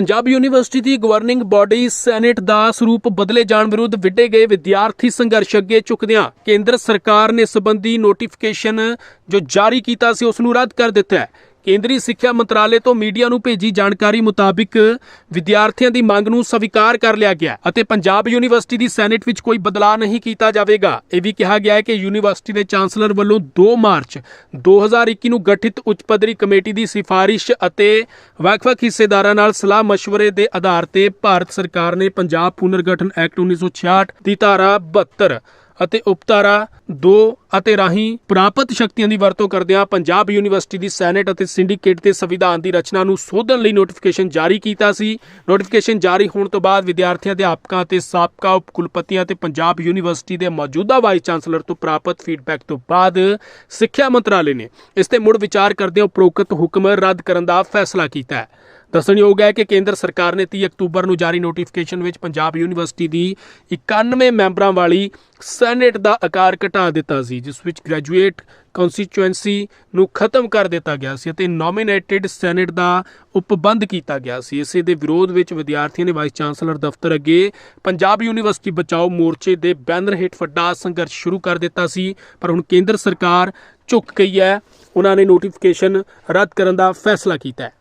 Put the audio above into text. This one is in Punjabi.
ਪੰਜਾਬ ਯੂਨੀਵਰਸਿਟੀ ਦੀ ਗਵਰਨਿੰਗ ਬਾਡੀ ਸੈਨੇਟ ਦਾ ਸਰੂਪ ਬਦਲੇ ਜਾਣ ਵਿਰੁੱਧ ਵਿੱਢੇ ਗਏ ਵਿਦਿਆਰਥੀ ਸੰਘਰਸ਼ ਅੱਗੇ ਚੁੱਕਦਿਆਂ ਕੇਂਦਰ ਸਰਕਾਰ ਨੇ ਸਬੰਧੀ ਨੋਟੀਫਿਕੇਸ਼ਨ ਜੋ ਜਾਰੀ ਕੀਤਾ ਸੀ, ਉਸ ਨੂੰ ਰੱਦ ਕਰ ਦਿੱਤਾ ਹੈ। ਕੇਂਦਰੀ ਸਿੱਖਿਆ ਮੰਤਰਾਲੇ ਤੋਂ ਮੀਡੀਆ ਨੂੰ ਭੇਜੀ ਜਾਣਕਾਰੀ ਮੁਤਾਬਿਕ ਵਿਦਿਆਰਥੀਆਂ ਦੀ ਮੰਗ ਨੂੰ ਸਵੀਕਾਰ ਕਰ ਲਿਆ ਗਿਆ ਅਤੇ ਪੰਜਾਬ ਯੂਨੀਵਰਸਿਟੀ ਦੀ ਸੈਨੇਟ ਵਿੱਚ ਕੋਈ ਬਦਲਾਅ ਨਹੀਂ ਕੀਤਾ ਜਾਵੇਗਾ। ਇਹ ਵੀ ਕਿਹਾ ਗਿਆ ਹੈ ਕਿ ਯੂਨੀਵਰਸਿਟੀ ਦੇ ਚਾਂਸਲਰ ਵੱਲੋਂ 2 ਮਾਰਚ 2021 ਨੂੰ ਗਠਿਤ ਉੱਚ ਪੱਧਰੀ ਕਮੇਟੀ ਦੀ ਸਿਫਾਰਿਸ਼ ਅਤੇ ਵੱਖ-ਵੱਖ ਹਿੱਸੇਦਾਰਾਂ ਨਾਲ ਸਲਾਹ مشਵਰੇ ਦੇ ਆਧਾਰ ਤੇ ਭਾਰਤ ਸਰਕਾਰ ਨੇ ਪੰਜਾਬ ਪੁਨਰਗਠਨ ਐਕਟ 1966 ਦੀ ਧਾਰਾ 72 ਅਤੇ ਉਪਤਾਰਾ 2 ਅਤੇ ਰਾਹੀਂ ਪ੍ਰਾਪਤ ਸ਼ਕਤੀਆਂ ਦੀ ਵਰਤੋਂ ਕਰਦਿਆਂ ਪੰਜਾਬ ਯੂਨੀਵਰਸਿਟੀ ਦੀ ਸੈਨੇਟ ਅਤੇ ਸਿੰਡੀਕੇਟ ਦੇ ਸੰਵਿਧਾਨ ਦੀ ਰਚਨਾ ਨੂੰ ਸੋਧਣ ਲਈ ਨੋਟੀਫਿਕੇਸ਼ਨ ਜਾਰੀ ਕੀਤਾ ਸੀ। ਨੋਟੀਫਿਕੇਸ਼ਨ ਜਾਰੀ ਹੋਣ ਤੋਂ ਬਾਅਦ ਵਿਦਿਆਰਥੀਆਂ, ਅਧਿਆਪਕਾਂ ਅਤੇ ਸਾਬਕਾ ਉਪ ਕੁਲਪਤੀਆਂ ਤੇ ਪੰਜਾਬ ਯੂਨੀਵਰਸਿਟੀ ਦੇ ਮੌਜੂਦਾ ਵਾਈਸ ਚਾਂਸਲਰ ਤੋਂ ਪ੍ਰਾਪਤ ਫੀਡਬੈਕ ਤੋਂ ਬਾਅਦ ਸਿੱਖਿਆ ਮੰਤਰਾਲੇ ਨੇ ਇਸ ਤੇ ਮੁੜ ਵਿਚਾਰ ਕਰਦਿਆਂ ਉਪਰੋਕਤ ਹੁਕਮ ਰੱਦ ਕਰਨ ਦਾ ਫੈਸਲਾ ਕੀਤਾ ਹੈ। ਦੱਸਣਯੋਗ ਹੈ ਕਿ ਕੇਂਦਰ ਸਰਕਾਰ ਨੇ 30 ਅਕਤੂਬਰ ਨੂੰ ਜਾਰੀ ਨੋਟੀਫਿਕੇਸ਼ਨ ਵਿੱਚ ਪੰਜਾਬ ਯੂਨੀਵਰਸਿਟੀ ਦੀ 91 ਮੈਂਬਰਾਂ ਵਾਲੀ ਸੈਨੇਟ ਦਾ ਆਕਾਰ ਘਟਾ ਦਿੱਤਾ ਸੀ, ਜਿਸ ਵਿੱਚ ਗ੍ਰੈਜੂਏਟ ਕਨਸਟੀਚੁਐਂਸੀ ਨੂੰ ਖਤਮ ਕਰ ਦਿੱਤਾ ਗਿਆ ਸੀ ਅਤੇ ਨੋਮੀਨੇਟਿਡ ਸੈਨੇਟ ਦਾ ਉਪਬੰਧ ਕੀਤਾ ਗਿਆ ਸੀ। ਇਸੇ ਦੇ ਵਿਰੋਧ ਵਿੱਚ ਵਿਦਿਆਰਥੀਆਂ ਨੇ ਵਾਈਸ ਚਾਂਸਲਰ ਦਫ਼ਤਰ ਅੱਗੇ ਪੰਜਾਬ ਯੂਨੀਵਰਸਿਟੀ ਬਚਾਓ ਮੋਰਚੇ ਦੇ ਬੈਨਰ ਹੇਠ ਵੱਡਾ ਸੰਘਰਸ਼ ਸ਼ੁਰੂ ਕਰ ਦਿੱਤਾ ਸੀ, ਪਰ ਹੁਣ ਕੇਂਦਰ ਸਰਕਾਰ ਝੁਕ ਗਈ ਹੈ। ਉਹਨਾਂ ਨੇ ਨੋਟੀਫਿਕੇਸ਼ਨ ਰੱਦ ਕਰਨ ਦਾ ਫੈਸਲਾ ਕੀਤਾ ਹੈ।